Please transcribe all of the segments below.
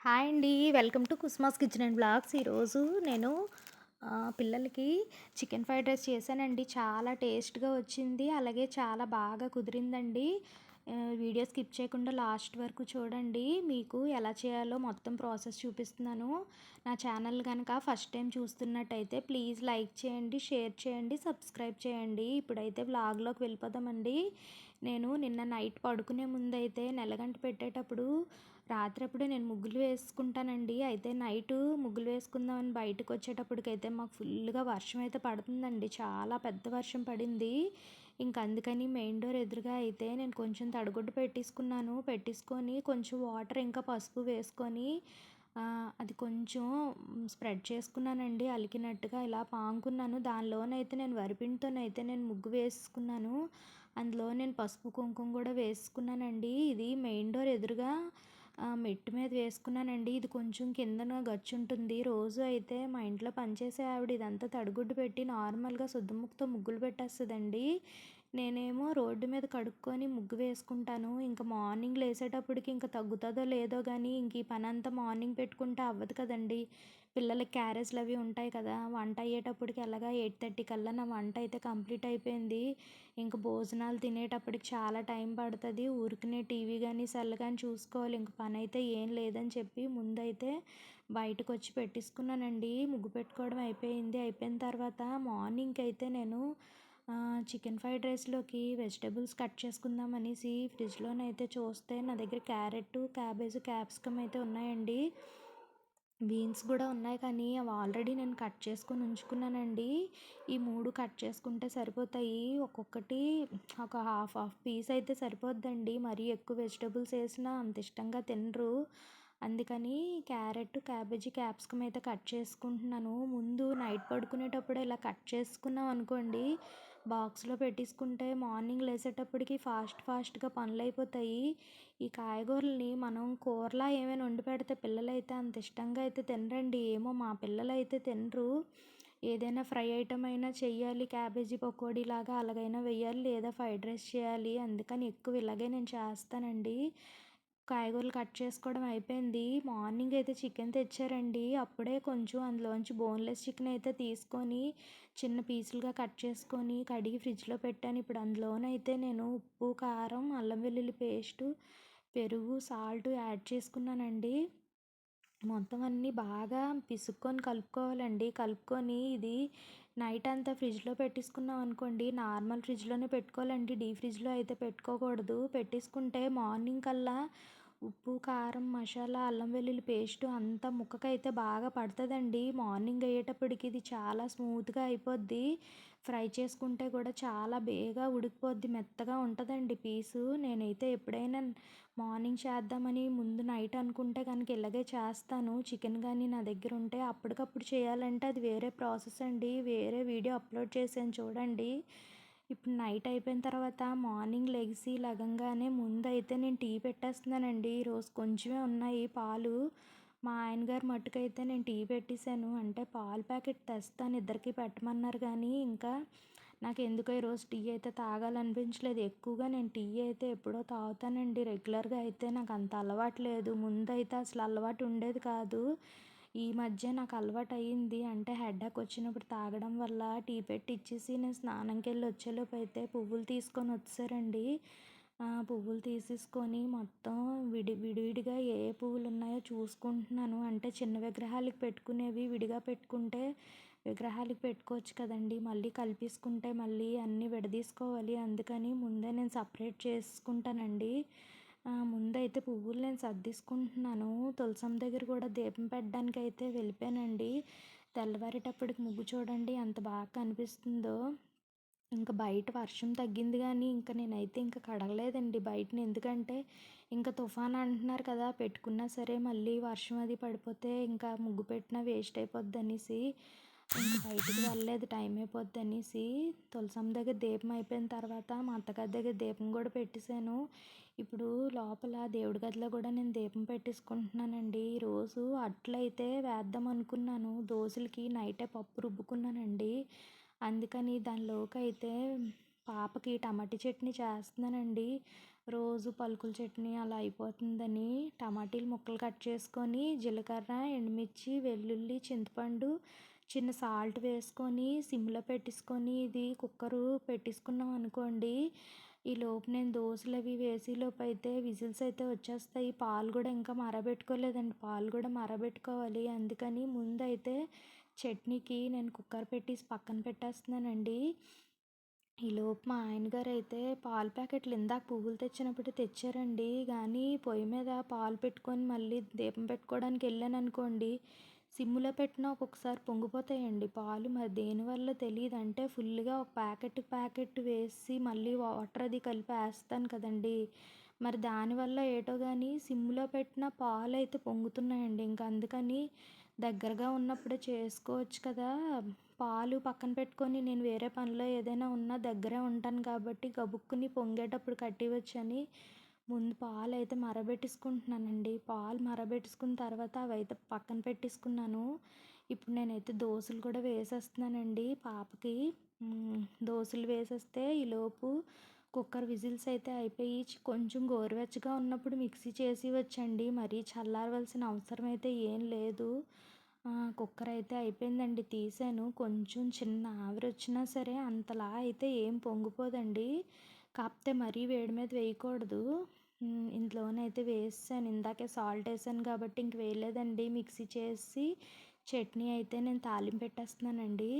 Hi అండి. Welcome to Kusma's kitchen and blogs. ఈరోజు నేను పిల్లలకి చికెన్ ఫ్రైడ్ రైస్ చేశానండి. చాలా టేస్ట్‌గా వచ్చింది. అలాగే చాలా బాగా కుదిరిందండి. వీడియో స్కిప్ చేయకుండా లాస్ట్ వరకు చూడండి. మీకు ఎలా చేయాలో మొత్తం ప్రాసెస్ చూపిస్తున్నాను. నా ఛానల్ కనుక ఫస్ట్ టైం చూస్తున్నట్టయితే ప్లీజ్ లైక్ చేయండి, షేర్ చేయండి, సబ్స్క్రైబ్ చేయండి. ఇప్పుడైతే వ్లాగ్‌లోకి వెళ్ళిపోదామండి. నేను నిన్న నైట్ పడుకునే ముందైతే నెలగంట పెట్టేటప్పుడు రాత్రప్పుడు నేను ముగ్గులు వేసుకుంటానండి. అయితే నైట్ ముగ్గులు వేసుకుందామని బయటకొచ్చేటప్పటికైతే మాకు ఫుల్‌గా వర్షం అయితే పడుతుందండి. చాలా పెద్ద వర్షం పడింది. ఇంక అందుకని మెయిన్ డోర్ ఎదురుగా అయితే నేను కొంచెం తడిగుడ్డ పెట్టేసుకున్నాను. పెట్టేసుకొని కొంచెం వాటర్ ఇంకా పసుపు వేసుకొని అది కొంచెం స్ప్రెడ్ చేసుకున్నానండి. అలికినట్టుగా ఇలా పాముకున్నాను. దానిలోనైతే నేను వరిపిండితోనైతే నేను ముగ్గు వేసుకున్నాను. అందులో నేను పసుపు, కుంకుమ కూడా వేసుకున్నానండి. ఇది మెయిన్ డోర్ ఎదురుగా మెట్టు మీద వేసుకున్నానండి. ఇది కొంచెం కిందన గచ్చుంటుంది. రోజు అయితే మా ఇంట్లో పనిచేసే ఆవిడ ఇదంతా తడిగుడ్డు పెట్టి నార్మల్‌గా సుద్దముక్కతో ముగ్గులు పెట్టేస్తుందండి నేనేమో రోడ్డు మీద కడుక్కొని ముగ్గు వేసుకుంటాను. ఇంక మార్నింగ్ లేసేటప్పటికి ఇంకా తగ్గుతుందో లేదో కానీ ఇంక ఈ పని అంతా మార్నింగ్ పెట్టుకుంటే అవ్వదు కదండీ! పిల్లలకి క్యారేజ్‌లు అవి ఉంటాయి కదా! వంట అయ్యేటప్పటికి ఎలాగా 8:30 కల్లా నా వంట అయితే కంప్లీట్ అయిపోయింది. ఇంక భోజనాలు తినేటప్పటికి చాలా టైం పడుతుంది ఊరికనే టీవీ కానీ సెల్ కానీ చూసుకోవాలి. ఇంక పని అయితే ఏం లేదని చెప్పి ముందైతే బయటకొచ్చి పెట్టేసుకున్నానండి. ముగ్గు పెట్టుకోవడం అయిపోయింది. అయిపోయిన తర్వాత మార్నింగ్ అయితే నేను చికెన్ ఫ్రైడ్ రైస్‌లోకి వెజిటబుల్స్ కట్ చేసుకుందాం అనేసి ఫ్రిడ్జ్‌లోనైతే చూస్తే నా దగ్గర క్యారెట్ క్యాబేజ్ క్యాప్సికమ్ అయితే ఉన్నాయండి. బీన్స్ కూడా ఉన్నాయి కానీ అవి ఆల్రెడీ నేను కట్ చేసుకొని ఉంచుకున్నానండి. ఈ మూడు కట్ చేసుకుంటే సరిపోతాయి. ఒక్కొక్కటి ఒక హాఫ్ హాఫ్ పీస్ అయితే సరిపోద్దండి. మరీ ఎక్కువ వెజిటబుల్స్ వేసినా అంత ఇష్టంగా తినరు. అందుకని క్యారెట్, క్యాబేజీ, క్యాప్సికమ్ అయితే కట్ చేసుకుంటున్నాను. ముందు నైట్ పడుకునేటప్పుడు ఇలా కట్ చేసుకున్నాం అనుకోండి, బాక్స్‌లో పెట్టేసుకుంటే మార్నింగ్ లేసేటప్పటికి ఫాస్ట్ ఫాస్ట్‌గా పనులైపోతాయి. ఈ కాయగూరల్ని మనం కూరలా ఏమైనా వండి పెడితే పిల్లలైతే అంత ఇష్టంగా అయితే తినరండి. ఏమో మా పిల్లలైతే తినరు. ఏదైనా ఫ్రై ఐటమ్ అయినా చెయ్యాలి. క్యాబేజీ పకోడీ లాగా అలాగైనా వెయ్యాలి. లేదా ఫ్రైడ్ రైస్ చేయాలి. అందుకని ఎక్కువ ఇలాగే నేను చేస్తానండి. కాయగూరలు కట్ చేసుకోవడం అయిపోయింది. మార్నింగ్ అయితే చికెన్ తెచ్చారండి. అప్పుడే కొంచెం అందులోంచి బోన్‌లెస్ చికెన్ అయితే తీసుకొని చిన్న పీసులుగా కట్ చేసుకొని కడిగి ఫ్రిడ్జ్‌లో పెట్టాను. ఇప్పుడు అందులోనైతే నేను ఉప్పు, కారం, అల్లం వెల్లుల్లి పేస్టు, పెరుగు, సాల్ట్ యాడ్ చేసుకున్నానండి. మొత్తం అన్నీ బాగా పిసుక్కొని కలుపుకోవాలండి. కలుపుకొని ఇది నైట్ అంతా ఫ్రిడ్జ్‌లో పెట్టేసుకున్నాం అనుకోండి, నార్మల్ ఫ్రిడ్జ్‌లోనే పెట్టుకోవాలండి. డీ ఫ్రిడ్జ్‌లో అయితే పెట్టుకోకూడదు. పెట్టేసుకుంటే మార్నింగ్ కల్లా ఉప్పు, కారం, మసాలా, అల్లం వెల్లుల్లి పేస్టు అంతా ముక్కకైతే బాగా పడుతుందండి మార్నింగ్ అయ్యేటప్పటికి ఇది చాలా స్మూత్‌గా అయిపోద్ది. ఫ్రై చేసుకుంటే కూడా చాలా బేగా ఉడికిపోద్ది. మెత్తగా ఉంటుందండి పీసు. నేనైతే ఎప్పుడైనా మార్నింగ్ చేద్దామని ముందు నైట్ అనుకుంటే కనుక ఇలాగే చేస్తాను. చికెన్ కానీ నా దగ్గర ఉంటే అప్పటికప్పుడు చేయాలంటే అది వేరే ప్రాసెస్ అండి. వేరే వీడియో అప్లోడ్ చేశాను చూడండి. ఇప్పుడు నైట్ అయిపోయిన తర్వాత మార్నింగ్ లెగిసి లగంగానే ముందైతే నేను టీ పెట్టేస్తున్నానండి. ఈరోజు కొంచెమే ఉన్నాయి పాలు. మా ఆయన గారు మట్టుకైతే నేను టీ పెట్టేశాను అంటే పాల ప్యాకెట్ తెస్తాను ఇద్దరికి పెట్టమన్నారు కానీ ఇంకా నాకు ఎందుకో ఈరోజు టీ అయితే తాగాలనిపించలేదు. ఎక్కువగా నేను టీ అయితే ఎప్పుడో తాగుతానండి. రెగ్యులర్‌గా అయితే నాకు అంత అలవాటు లేదు. ముందైతే అసలు అలవాటు ఉండేది కాదు. ఈ మధ్య నాకు అలవాటు అయ్యింది. అంటే హెడేక్ వచ్చినప్పుడు తాగడం వల్ల టీ పెట్టి ఇచ్చేసి నేను స్నానంకి వెళ్ళి వచ్చేలోపు అయితే పువ్వులు తీసుకొని వచ్చేసారండి. పువ్వులు తీసేసుకొని మొత్తం విడి విడివిడిగా ఏ ఏ పువ్వులు ఉన్నాయో చూసుకుంటున్నాను. అంటే చిన్న విగ్రహాలకి పెట్టుకునేవి విడిగా పెట్టుకుంటే విగ్రహాలకు పెట్టుకోవచ్చు కదండీ! మళ్ళీ కలిపేసుకుంటే మళ్ళీ అన్నీ విడదీసుకోవాలి. అందుకని ముందే నేను సపరేట్ చేసుకుంటానండి. ముందైతే పువ్వులు నేను సర్దేసుకుంటున్నాను. తులసమ్మ దగ్గర కూడా దీపం పెట్టడానికి అయితే వెళ్ళిపోయానండి. తెల్లవారేటప్పటికి ముగ్గు చూడండి ఎంత బాగా కనిపిస్తుందో. ఇంక బయట వర్షం తగ్గింది కానీ ఇంక నేనైతే ఇంకా కడగలేదండి బయటని ఎందుకంటే ఇంకా తుఫాన్ అంటున్నారు కదా! పెట్టుకున్నా సరే మళ్ళీ వర్షం అది పడిపోతే ఇంకా ముగ్గు పెట్టినా వేస్ట్ అయిపోద్దనేసి ఇంకా బయటికి వెళ్ళలేదు టైం అయిపోద్దనేసి. తులసమ్మ దగ్గర దీపం అయిపోయిన తర్వాత మా అత్తగారి దగ్గర దీపం కూడా పెట్టేశాను ఇప్పుడు లోపల దేవుడి గదిలో కూడా నేను దీపం పెట్టేసుకుంటున్నానండి. ఈరోజు అట్లయితే వేద్దాం అనుకున్నాను. దోసులకి నైటే పప్పు రుబ్బుకున్నానండి. అందుకని దానిలోకైతే పాపకి టమాటా చట్నీ చేస్తున్నానండి. రోజు పలుకుల చట్నీ అలా అయిపోతుందని టమాటీలు ముక్కలు కట్ చేసుకొని జీలకర్ర ఎండుమిర్చి వెల్లుల్లి చింతపండు చిన్న సాల్ట్ వేసుకొని సిమ్లో పెట్టేసుకొని ఇది కుక్కరు పెట్టేసుకున్నాం అనుకోండి ఈ లోపు నేను దోశలు అవి వేసి లోపు అయితే విజిల్స్ అయితే వచ్చేస్తాయి. పాలు కూడా ఇంకా మరబెట్టుకోలేదండి. పాలు కూడా మరబెట్టుకోవాలి. అందుకని ముందు అయితే చట్నీకి నేను కుక్కర్ పెట్టేసి పక్కన పెట్టేస్తున్నానండి. ఈలోపు మా ఆయనగారు అయితే పాల ప్యాకెట్లు ఇందాక పువ్వులు తెచ్చినప్పుడు తెచ్చారండి. కానీ పొయ్యి మీద పాలు పెట్టుకొని మళ్ళీ దీపం పెట్టుకోవడానికి వెళ్ళాను అనుకోండి సిమ్లో పెట్టినా ఒక్కొక్కసారి పొంగిపోతాయండి. పాలు మరి దేనివల్ల తెలియదు అంటే ఫుల్గా ఒక ప్యాకెట్ ప్యాకెట్ వేసి మళ్ళీ వాటర్ అది కలిపి వేస్తాను కదండి. మరి దానివల్ల ఏటో కానీ సిమ్లో పెట్టిన పాలు అయితే పొంగుతున్నాయండి. ఇంకా అందుకని దగ్గరగా ఉన్నప్పుడే చేసుకోవచ్చు కదా. పాలు పక్కన పెట్టుకొని నేను వేరే పనిలో ఏదైనా ఉన్నా దగ్గరే ఉంటాను కాబట్టి గబుక్కుని పొంగేటప్పుడు కట్టివచ్చని ముందు పాలు అయితే మరబెట్టేసుకుంటున్నానండి. పాలు మరబెట్టేసుకున్న తర్వాత అవి అయితే పక్కన పెట్టేసుకున్నాను. ఇప్పుడు నేనైతే దోశలు కూడా వేసేస్తున్నానండి పాపకి. దోశలు వేసేస్తే ఈలోపు కుక్కర్ విజిల్స్ అయితే అయిపోయి కొంచెం గోరువెచ్చగా ఉన్నప్పుడు మిక్సీ చేసి వచ్చండి. మరీ చల్లారవలసిన అవసరం అయితే ఏం లేదు. కుక్కర్ అయితే అయిపోయిందండి తీసాను. కొంచెం చిన్న ఆవిరి వచ్చినా సరే అంతలా అయితే ఏం పొంగిపోదండి. కాకపోతే మరీ వేడి మీద వేయకూడదు. ఇందులోనైతే వేసాను. ఇందాకే సాల్ట్ వేసాను కాబట్టి ఇంక వేయలేదండి. మిక్సీ చేసి చట్నీ అయితే నేను తాలింపు పెట్టేస్తున్నానండి.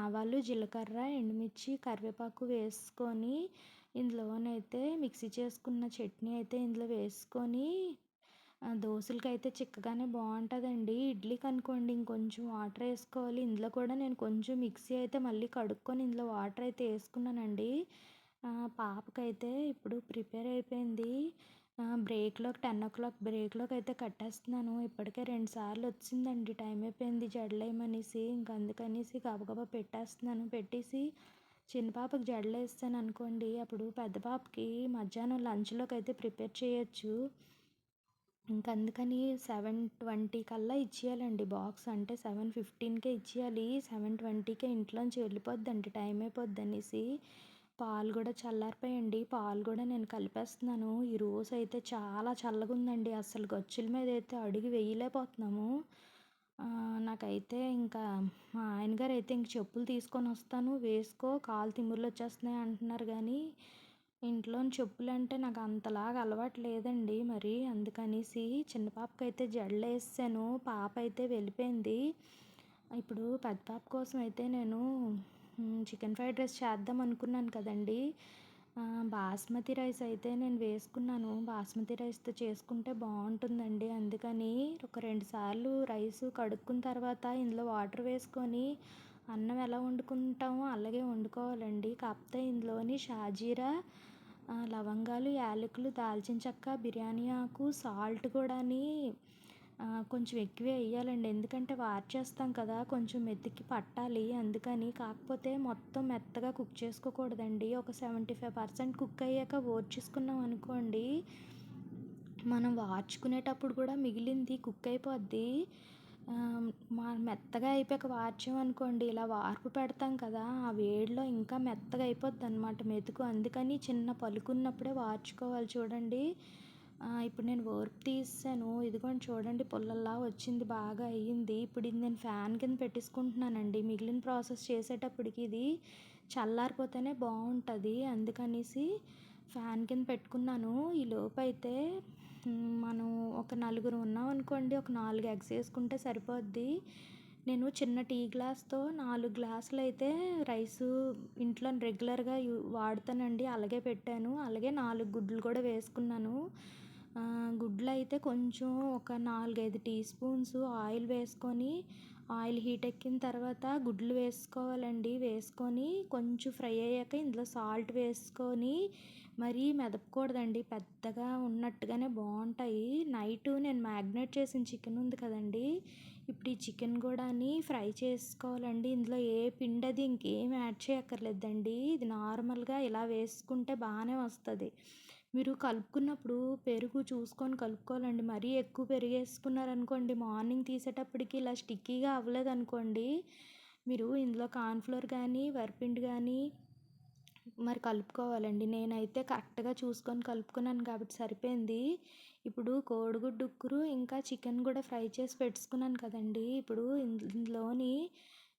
ఆవాలు జీలకర్ర ఎండుమిర్చి కరివేపాకు వేసుకొని ఇందులోనైతే మిక్సీ చేసుకున్న చట్నీ అయితే ఇందులో వేసుకొని దోశలకి అయితే చిక్కగానే బాగుంటుందండి. ఇడ్లీకి అనుకోండి ఇంకొంచెం వాటర్ వేసుకోవాలి. ఇందులో కూడా నేను కొంచెం మిక్సీ అయితే మళ్ళీ కడుక్కొని ఇందులో వాటర్ అయితే వేసుకున్నానండి. పాపకైతే ఇప్పుడు ప్రిపేర్ అయిపోయింది. బ్రేక్లోకి టెన్ ఓ క్లాక్ బ్రేక్లోకి అయితే కట్టేస్తున్నాను. ఇప్పటికే రెండు సార్లు వచ్చిందండి. టైం అయిపోయింది జడలేమనేసి. ఇంక అందుకనేసి గబగబా పెట్టేస్తున్నాను. పెట్టేసి చిన్న పాపకి జడలు వేస్తాను అనుకోండి అప్పుడు పెద్ద పాపకి మధ్యాహ్నం లంచ్లోకి అయితే ప్రిపేర్ చేయొచ్చు. ఇంక అందుకని సెవెన్ ట్వంటీ కల్లా ఇచ్చేయాలండి బాక్స్. అంటే సెవెన్ ఫిఫ్టీన్కే ఇచ్చేయాలి. సెవెన్ ట్వంటీకే ఇంట్లోంచి వెళ్ళిపోద్దండి. టైం అయిపోద్ది అనేసి పాలు కూడా చల్లారిపోయండి. పాలు కూడా నేను కలిపేస్తున్నాను. ఈ రోజు అయితే చాలా చల్లగా ఉందండి అసలు గచ్చుల మీద అయితే అడుగు వేయలేకపోతున్నాము. నాకైతే ఇంకా మా ఆయనగారు అయితే ఇంక చెప్పులు తీసుకొని వస్తాను వేసుకో కాలు తిమ్ముర్లు వచ్చేస్తున్నాయి అంటున్నారు కానీ ఇంట్లోని చెప్పులంటే నాకు అంతలాగా అలవాటు లేదండి మరి. అందుకనేసి చిన్న పాపకైతే జడలేసాను పాప అయితే వెళ్ళిపోయింది. ఇప్పుడు పెద్ద పాప కోసం అయితే నేను చికెన్ ఫ్రైడ్ రైస్ చేద్దాం అనుకున్నాను కదండి. బాస్మతి రైస్ అయితే నేను వేసుకున్నాను. బాస్మతి రైస్తో చేసుకుంటే బాగుంటుందండి. అందుకని ఒక రెండు సార్లు రైస్ కడుక్కున్న తర్వాత ఇందులో వాటర్ వేసుకొని అన్నం ఎలా వండుకుంటామో అలాగే వండుకోవాలండి. కాకపోతే ఇందులోని షాజీరా లవంగాలు యాలకులు దాల్చిన చెక్క బిర్యానీ ఆకు సాల్ట్ కూడాని కొంచెం ఎక్కువే వేయాలండి ఎందుకంటే వార్చేస్తాం కదా కొంచెం మెతికి పట్టాలి. అందుకని కాకపోతే మొత్తం మెత్తగా కుక్ చేసుకోకూడదండి. ఒక సెవెంటీ ఫైవ్ పర్సెంట్ కుక్ అయ్యాక ఓర్చేసుకున్నాం అనుకోండి మనం వార్చుకునేటప్పుడు కూడా మిగిలింది కుక్ అయిపోద్ది. మెత్తగా అయిపోయాక వార్చామనుకోండి ఇలా వార్పు పెడతాం కదా ఆ వేడిలో ఇంకా మెత్తగా అయిపోద్ది అనమాట మెతుకు. అందుకని చిన్న పలుకున్నప్పుడే వార్చుకోవాలి చూడండి. ఇప్పుడు నేను ఓర్పు తీసాను ఇదిగోండి చూడండి పుల్లల్లా వచ్చింది బాగా అయ్యింది. ఇప్పుడు ఇది నేను ఫ్యాన్ కింద పెట్టేసుకుంటున్నానండి. మిగిలిన ప్రాసెస్ చేసేటప్పటికి ఇది చల్లారిపోతేనే బాగుంటుంది. అందుకనేసి ఫ్యాన్ కింద పెట్టుకున్నాను. ఈ లోపైతే మనం ఒక నలుగురు ఉన్నాం అనుకోండి ఒక నాలుగు ఎగ్స్ వేసుకుంటే సరిపోద్ది. నేను చిన్న టీ గ్లాస్తో నాలుగు గ్లాసులు అయితే రైసు ఇంట్లో రెగ్యులర్గా వాడతానండి. అలాగే పెట్టాను. అలాగే నాలుగు గుడ్లు కూడా వేసుకున్నాను. గుడ్లు అయితే కొంచెం ఒక నాలుగైదు టీ స్పూన్స్ ఆయిల్ వేసుకొని ఆయిల్ హీట్ ఎక్కిన తర్వాత గుడ్లు వేసుకోవాలండి. వేసుకొని కొంచెం ఫ్రై అయ్యాక ఇందులో సాల్ట్ వేసుకొని మరీ మెదపకూడదండి. పెద్దగా ఉన్నట్టుగానే బాగుంటాయి నైట్ నేను మ్యాగ్నేట్ చేసిన చికెన్ ఉంది కదండి. ఇప్పుడు ఈ చికెన్ కూడాని ఫ్రై చేసుకోవాలండి. ఇందులో ఏ పిండి అది ఇంకేం యాడ్ చేయక్కర్లేదండి. ఇది నార్మల్గా ఇలా వేసుకుంటే బాగానే వస్తుంది. మీరు కలుపుకున్నప్పుడు పెరుగు చూసుకొని కలుపుకోవాలండి. మరీ ఎక్కువ పెరుగు వేసుకున్నారనుకోండి మార్నింగ్ తీసేటప్పటికి ఇలా స్టిక్కీగా అవ్వలేదు అనుకోండి మీరు ఇందులో కార్న్ఫ్లోర్ కానీ వరిపిండి కానీ మరి కలుపుకోవాలండి. నేనైతే కరెక్ట్గా చూసుకొని కలుపుకున్నాను కాబట్టి సరిపోయింది. ఇప్పుడు కోడిగుడ్డు ఉక్కురు ఇంకా చికెన్ కూడా ఫ్రై చేసి పెట్టుకున్నాను కదండి. ఇప్పుడు ఇందులోని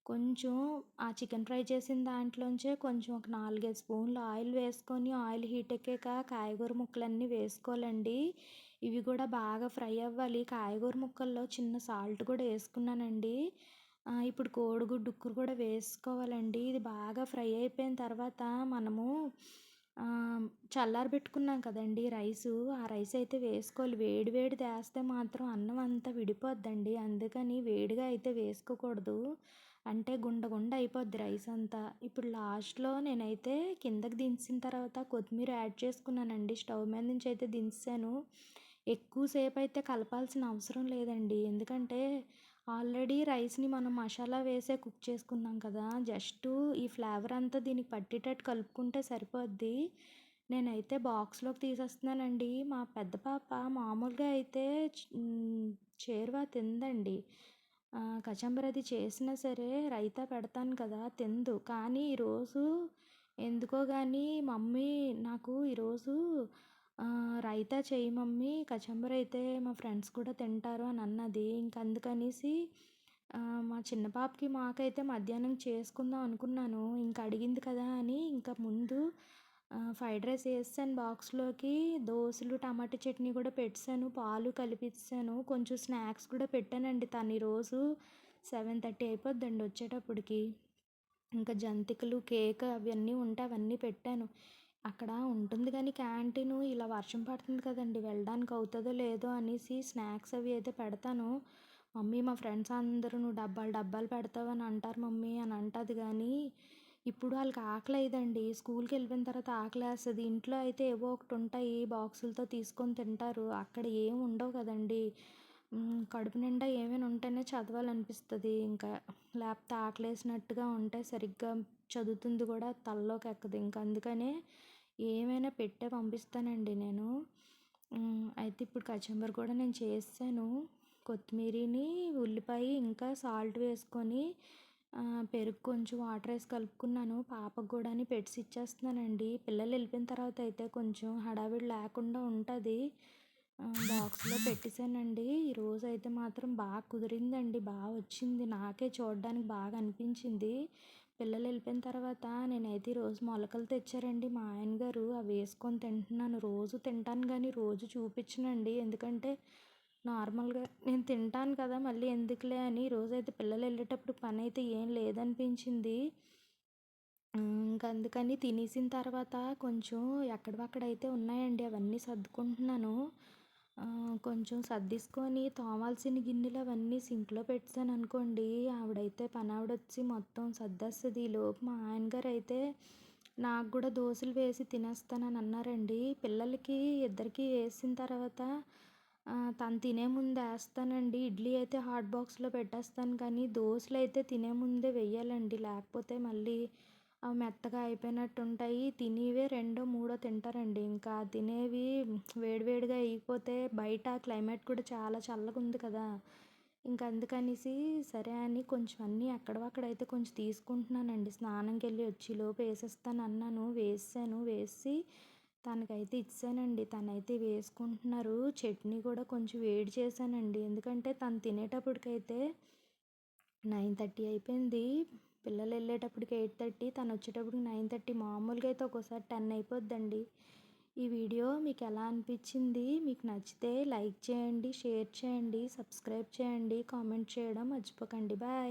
కొంచెం ఆ చికెన్ ఫ్రై చేసిన దాంట్లోంచే కొంచెం ఒక నాలుగైదు స్పూన్లు ఆయిల్ వేసుకొని ఆయిల్ హీట్ ఎక్కాక కాయగూర ముక్కలన్నీ వేసుకోవాలండి. ఇవి కూడా బాగా ఫ్రై అవ్వాలి. కాయగూర ముక్కల్లో చిన్న సాల్ట్ కూడా వేసుకున్నానండి. ఇప్పుడు కోడిగుడ్డు ఉక్కురు కూడా వేసుకోవాలండి. ఇది బాగా ఫ్రై అయిపోయిన తర్వాత మనము చల్లారబెట్టుకున్నాం కదండి రైసు. ఆ రైస్ అయితే వేసుకోవాలి. వేడి వేడి వేస్తే మాత్రం అన్నం అంతా విడిపోద్దండి. అందుకని వేడిగా అయితే వేసుకోకూడదు. అంటే గుండ గుండ అయిపోద్ది రైస్ అంతా. ఇప్పుడు లాస్ట్లో నేనైతే కిందకి దించిన తర్వాత కొత్తిమీర యాడ్ చేసుకున్నానండి. స్టవ్ మీద నుంచి అయితే దించాను. ఎక్కువసేపు అయితే కలపాల్సిన అవసరం లేదండి. ఎందుకంటే ఆల్రెడీ రైస్ని మనం మసాలా వేసే కుక్ చేసుకున్నాం కదా జస్ట్ ఈ ఫ్లేవర్ అంతా దీనికి పట్టేటట్టు కలుపుకుంటే సరిపోద్ది. నేనైతే బాక్స్లోకి తీసేస్తున్నానండి. మా పెద్ద పాప మామూలుగా అయితే చేరువా తిందండి. కచంబర్ అది చేసినా సరే రైతా పెడతాను కదా తిందు. కానీ ఈరోజు ఎందుకో కానీ మమ్మీ నాకు ఈరోజు రైతా చేయి మమ్మీ కచంబర్ అయితే మా ఫ్రెండ్స్ కూడా తింటారు అని అన్నది. ఇంక అందుకనేసి మా చిన్న పాపకి మాకైతే మధ్యాహ్నం చేసుకుందాం అనుకున్నాను. ఇంకా అడిగింది కదా అని ఇంకా ముందు ఫ్రైడ్ రైస్ వేసాను బాక్స్లోకి. దోశలు టమాటా చట్నీ కూడా పెట్టాను పాలు కలిపిస్తాను కొంచెం స్నాక్స్ కూడా పెట్టానండి తను ఈరోజు. సెవెన్ థర్టీ అయిపోద్దండి వచ్చేటప్పటికి. ఇంకా జంతికలు కేక్ అవన్నీ ఉంటే అవన్నీ పెట్టాను. అక్కడ ఉంటుంది కానీ క్యాంటీను ఇలా వర్షం పడుతుంది కదండి. వెళ్ళడానికి అవుతుందో లేదో అనేసి స్నాక్స్ అవి అయితే పెడతాను. మమ్మీ మా ఫ్రెండ్స్ అందరూ నువ్వు డబ్బాలు డబ్బాలు పెడతావు అని అంటారు మమ్మీ అని అంటుంది కానీ ఇప్పుడు వాళ్ళకి ఆకలి స్కూల్కి వెళ్ళిపోయిన తర్వాత ఆకలి వేస్తుంది ఇంట్లో అయితే ఏవో ఒకటి ఉంటాయి బాక్సులతో తీసుకొని తింటారు. అక్కడ ఏం ఉండవు కదండి. కడుపు నిండా ఏమైనా ఉంటేనే చదవాలనిపిస్తుంది. ఇంకా లేకపోతే ఆకలేసినట్టుగా ఉంటే సరిగ్గా చదువుతుంది కూడా తలలోకి ఎక్కదు. ఇంకా అందుకనే ఏమైనా పెట్టే పంపిస్తానండి నేను. అయితే ఇప్పుడు కచంబర్ కూడా నేను చేసాను కొత్తిమీరని ఉల్లిపాయ ఇంకా సాల్ట్ వేసుకొని పెరుగు కొంచెం వాటర్ వేసి కలుపుకున్నాను. పాపకు కూడా పెట్స్ ఇచ్చేస్తున్నానండి. పిల్లలు వెళ్ళిపోయిన తర్వాత అయితే కొంచెం హడావిడి లేకుండా ఉంటుంది. బాక్స్లో పెట్టేశానండి. ఈరోజు అయితే మాత్రం బాగా కుదిరిందండి. బాగా వచ్చింది. నాకే చూడడానికి బాగా అనిపించింది. పిల్లలు వెళ్ళిపోయిన తర్వాత నేనైతే ఈరోజు మొలకలు తెచ్చారండి. మా ఆయన గారు అవి వేసుకొని తింటున్నాను. రోజు తింటాను కానీ రోజు చూపించనండి. ఎందుకంటే నార్మల్గా నేను తింటాను కదా మళ్ళీ ఎందుకులే అని రోజైతే పిల్లలు వెళ్ళేటప్పుడు పని అయితే ఏం లేదనిపించింది. అందుకని తినేసిన తర్వాత కొంచెం ఎక్కడవక్కడైతే ఉన్నాయండి అవన్నీ సర్దుకుంటున్నాను. కొంచెం సర్దేసుకొని తోమాల్సిన గిన్నెలు అవన్నీ సింక్లో పెట్టాను అనుకోండి ఆవిడైతే పని వచ్చి మొత్తం సర్దేస్తుంది. లోపు మా ఆయన గారు అయితే నాకు కూడా దోశలు వేసి తినేస్తానని అన్నారండి. పిల్లలకి ఇద్దరికి వేసిన తర్వాత తను తినే ముందు వేస్తానండి. ఇడ్లీ అయితే హాట్ బాక్స్లో పెట్టేస్తాను కానీ దోశలు అయితే తినే ముందే వెయ్యాలండి. లేకపోతే మళ్ళీ అవి మెత్తగా అయిపోయినట్టు ఉంటాయి తినేవే రెండో మూడో తింటారండి. ఇంకా తినేవి వేడివేడిగా అయిపోతే బయట క్లైమేట్ కూడా చాలా చల్లగా ఉంది కదా. ఇంకా అందుకనేసి సరే అని కొంచెం అన్నీ అక్కడవక్కడైతే కొంచెం తీసుకుంటున్నానండి. స్నానంకి వెళ్ళి వచ్చి లోపు వేసేస్తాను అన్నాను. వేసాను. వేసి తనకైతే ఇచ్చానండి. తనైతే వేసుకుంటున్నారు. చట్నీ కూడా కొంచెం వేడి చేశానండి. ఎందుకంటే తను తినేటప్పటికైతే నైన్ థర్టీ అయిపోయింది. పిల్లలు వెళ్ళేటప్పటికి ఎయిట్ థర్టీ తను వచ్చేటప్పటికి నైన్ థర్టీ. మామూలుగా అయితే ఒక్కోసారి టెన్ అయిపోద్దండి. ఈ వీడియో మీకు ఎలా అనిపించింది? మీకు నచ్చితే లైక్ చేయండి షేర్ చేయండి సబ్స్క్రైబ్ చేయండి కామెంట్ చేయడం మర్చిపోకండి. బాయ్.